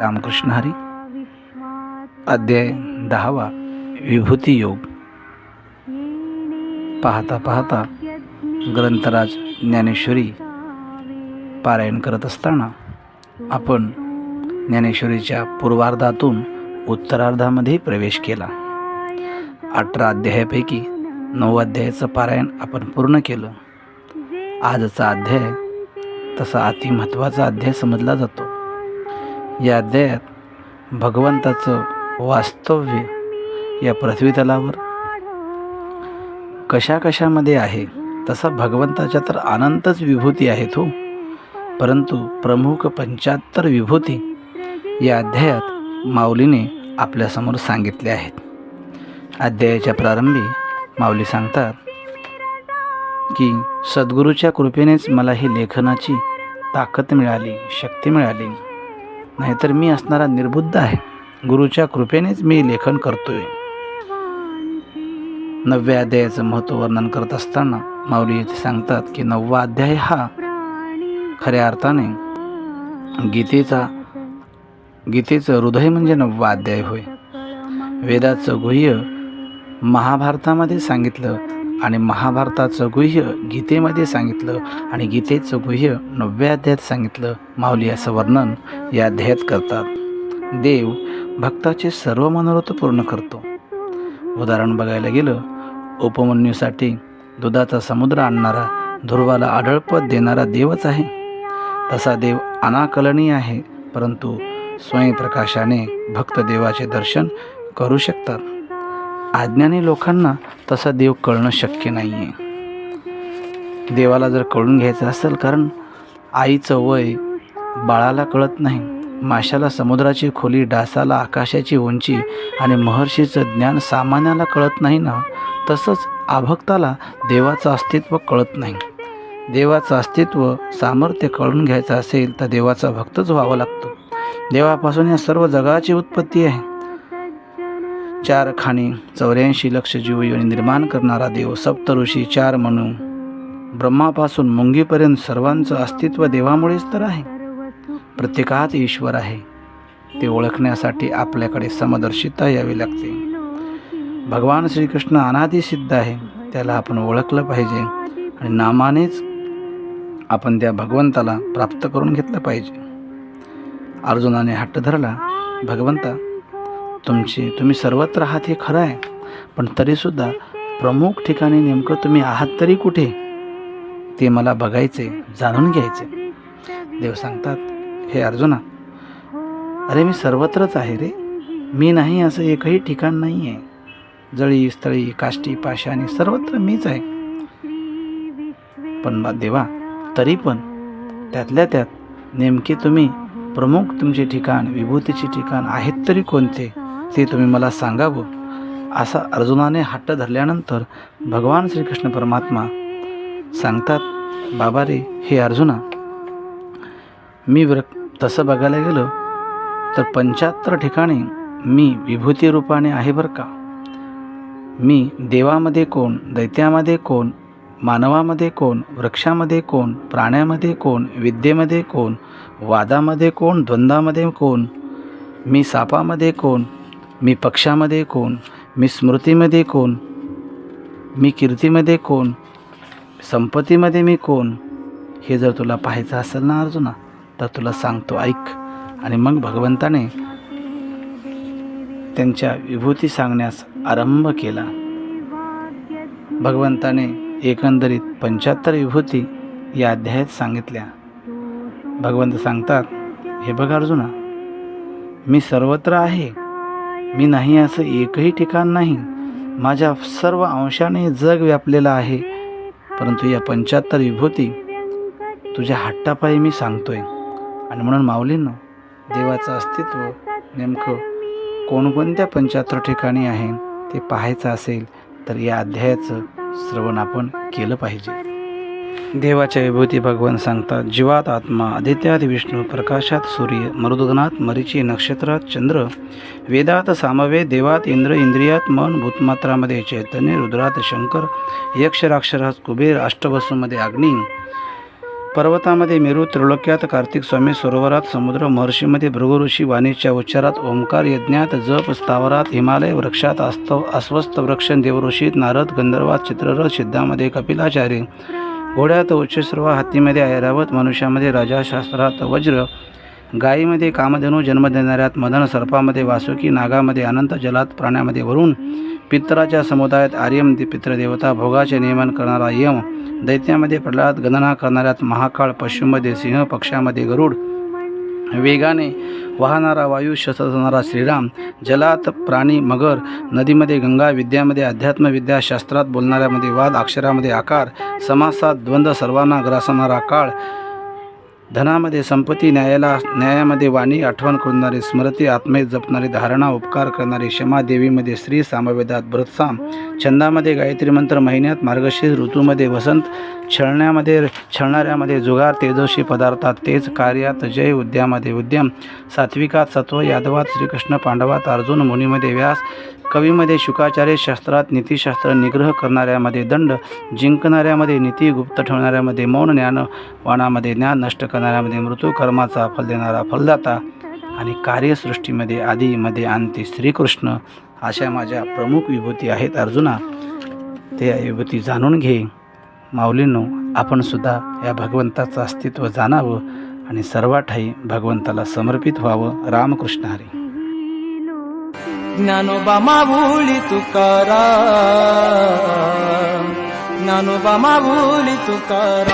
रामकृष्ण हरी. अध्याय दहावा विभूती योग. पाहता पाहता ग्रंथराज ज्ञानेश्वरी पारायण करत असताना आपण ज्ञानेश्वरीच्या पूर्वार्धातून उत्तरार्धामध्ये प्रवेश केला. अठरा अध्यायापैकी नऊ अध्यायाचं पारायण आपण पूर्ण केलं. आजचा अध्याय तसा अति महत्त्वाचा अध्याय समजला जातो. या अध्यायात भगवंताचं वास्तव्य या पृथ्वीतलावर कशाकशामध्ये आहे? तसा भगवंताच्या तर अनंतच विभूती आहेत हो. परंतु प्रमुख पंच्याहत्तर विभूती या अध्यायात माऊलीने आपल्यासमोर सांगितले आहेत. अध्यायाच्या प्रारंभी माऊली सांगतात की सद्गुरूच्या कृपेनेच मला ही लेखनाची ताकद मिळाली शक्ती मिळाली. नाहीतर मी असणारा निर्बुद्ध आहे. गुरुच्या कृपेनेच मी लेखन करतोय. नवव्या अध्यायाचं महत्त्व वर्णन करत असताना माऊली येथे सांगतात की नववा अध्याय हा खऱ्या अर्थाने गीतेचा गीतेचं हृदय म्हणजे नववा अध्याय होय. वेदाचं गुह्य महाभारतामध्ये सांगितलं आणि महाभारताचं गुह्य गीतेमध्ये सांगितलं आणि गीतेचं गुह्य नवव्या अध्यायात सांगितलं. माऊली असं वर्णन या अध्यायात करतात. देव भक्ताचे सर्व मनोरथ पूर्ण करतो. उदाहरण बघायला गेलं उपमन्यूसाठी दुधाचा समुद्र आणणारा ध्रुवाला आढळपत देणारा देवच आहे. तसा देव अनाकलनीय आहे परंतु स्वयंप्रकाशाने भक्त देवाचे दर्शन करू शकतात. अज्ञानी लोकांना तसा देव कळणं शक्य नाही आहे देवाला जर कळून घ्यायचं असेल कारण आईचं वय बाळाला कळत नाही. माशाला समुद्राची खोली डासाला आकाशाची उंची आणि महर्षीचं ज्ञान सामान्याला कळत नाही ना तसंच आभक्ताला देवाचं अस्तित्व कळत नाही. देवाचं अस्तित्व सामर्थ्य कळून घ्यायचं असेल तर देवाचा भक्तच व्हावा लागतो. देवापासून या सर्व जगाची उत्पत्ती आहे. चार खाणी चौऱ्याऐंशी लक्ष जीव योनी निर्माण करणारा देव सप्त ऋषी चार म्हणून ब्रह्मापासून मुंगीपर्यंत सर्वांचं अस्तित्व देवामुळेच तर आहे. प्रत्येकात ईश्वर आहे. ते ओळखण्यासाठी आपल्याकडे समदर्शिता यावी लागते. भगवान श्रीकृष्ण अनादी सिद्ध आहे. त्याला आपण ओळखलं पाहिजे आणि नामानेच आपण त्या भगवंताला प्राप्त करून घेतलं पाहिजे. अर्जुनाने हट्ट धरला भगवंता तुमची तुम्ही सर्वत्र आहात हे खरं आहे. पण तरीसुद्धा प्रमुख ठिकाणी नेमकं तुम्ही आहात तरी कुठे? ते मला बघायचे जाणून घ्यायचे. देव सांगतात हे अर्जुना अरे मी सर्वत्रच आहे रे. मी नाही असं एकही ठिकाण नाही आहे जळी स्थळी काष्टी पाशाणी सर्वत्र मीच आहे. पण देवा तरी पण त्यातल्या त्यात नेमके तुम्ही प्रमुख तुमचे ठिकाण विभूतीचे ठिकाण आहेत तरी कोणते? ते तुम्ही मला सांगावं असा अर्जुनाने हट्ट धरल्यानंतर भगवान श्रीकृष्ण परमात्मा सांगतात बाबा रे हे अर्जुना मी व्र तसं बघायला गेलं तर पंच्याहत्तर ठिकाणी मी विभूती रूपाने आहे बरं का? मी देवामध्ये कोण दैत्यामध्ये कोण मानवामध्ये कोण वृक्षामध्ये कोण प्राण्यामध्ये कोण विद्येमध्ये कोण वादामध्ये कोण द्वंद्वामध्ये कोण मी सापामध्ये कोण मी पक्षामध्ये कोण? मी स्मृतीमध्ये कोण? मी कीर्तीमध्ये कोण? संपत्तीमध्ये मी कोण? हे जर तुला पाहायचं असेल ना अर्जुना तर तुला सांगतो ऐक. आणि मग भगवंताने त्यांच्या विभूती सांगण्यास आरंभ केला. भगवंताने एकंदरीत पंच्याहत्तर विभूती या अध्यायात सांगितल्या. भगवंत सांगतात हे बघ अर्जुना मी सर्वत्र आहे मी नाही असं एकही ठिकाण नाही. माझ्या सर्व अंशाने जग व्यापलेलं आहे. परंतु या पंच्याहत्तर विभूती तुझ्या हट्टापायी मी सांगतोय. आणि म्हणून माऊलींनो देवाचं अस्तित्व नेमकं कोणकोणत्या पंच्याहत्तर ठिकाणी आहे ते पाहायचं असेल तर या अध्यायाचं श्रवण आपण केलं पाहिजे. देवाच्या विभूती भगवान सांगतात जीवात आत्मा आदित्यात विष्णू प्रकाशात सूर्य मरुदगनात मरीची नक्षत्रात चंद्र वेदात सामवे देवात इंद्र इंद्रियात मन भूतमात्रामध्ये चैतन्य रुद्रात शंकर यक्षराक्षरात कुबेर अष्टवसूमध्ये अग्नी पर्वतामध्ये मेरू त्रिलोक्यात कार्तिक स्वामी सरोवरात समुद्र महर्षीमध्ये भृगु ऋषी वाणीच्या उच्चारात ओंकार यज्ञात जप स्थावरात हिमालय वृक्षात आस्तव अस्वस्थ वृक्ष देवऋषीत नारद गंधर्वात चित्ररथ सिद्धामध्ये कपिलाचार्य घोड्यात उच्चस्रव हत्तीमध्ये ऐरावत मनुष्यामध्ये राजाशास्त्रात वज्र गायीमध्ये कामधेनू जन्म देणाऱ्यात मदन सर्पामध्ये वासुकी नागामध्ये अनंत जलात प्राण्यामध्ये वरुण पितराच्या समुदायात आर्यम दे- पितृदेवता भोगाचे नियमन करणारा यम दैत्यामध्ये प्रल्हाद गणना करणाऱ्यात महाकाळ पशुमध्ये सिंह पक्षामध्ये गरुड वेगाने वाहणारा वायू शस्त्रधरणारा श्रीराम जलात प्राणी मगर नदीमध्ये गंगा विद्यामध्ये अध्यात्मविद्या शास्त्रात बोलणाऱ्यामध्ये वाद अक्षरामध्ये आकार समासात द्वंद्व सर्वांना ग्रासणारा काळ धनामध्ये संपत्ती न्यायाला न्यायामध्ये वाणी आठवण करणारे स्मृती आत्मे जपणारी धारणा उपकार करणारी क्षमा देवीमध्ये स्त्री सामवेदात भरतसाम छंदामध्ये गायत्री मंत्र महिन्यात मार्गशीर्ष ऋतूमध्ये वसंत छळण्यामध्ये छळणाऱ्यामध्ये जुगार तेजस्वी पदार्थात तेज कार्यात जय उद्यामध्ये उद्यम सात्विकात सत्व यादवात श्रीकृष्ण पांडवात अर्जुन मुनीमध्ये व्यास कवीमध्ये शुकाचार्य शास्त्रात नीतीशास्त्र निग्रह करणाऱ्यामध्ये दंड जिंकणाऱ्यामध्ये नीती गुप्त ठेवणाऱ्यामध्ये मौन ज्ञान वाणामध्ये ज्ञान नष्ट करणाऱ्यामध्ये मृत्यू कर्माचा फल देणारा फलदाता आणि कार्यसृष्टीमध्ये आधीमध्ये अंती श्रीकृष्ण. अशा माझ्या प्रमुख विभूती आहेत. अर्जुना ते विभूती जाणून घे. माऊलींनो आपण सुद्धा या भगवंताचं अस्तित्व जाणावं आणि सर्वाठाई भगवंताला समर्पित व्हावं. रामकृष्ण हरी. ನಾನೊಬ್ಬ ತುಕಾರ ನಾನು ನಾನೊಬ್ಬ ಮಾವುಳಿತು ತುಕಾರ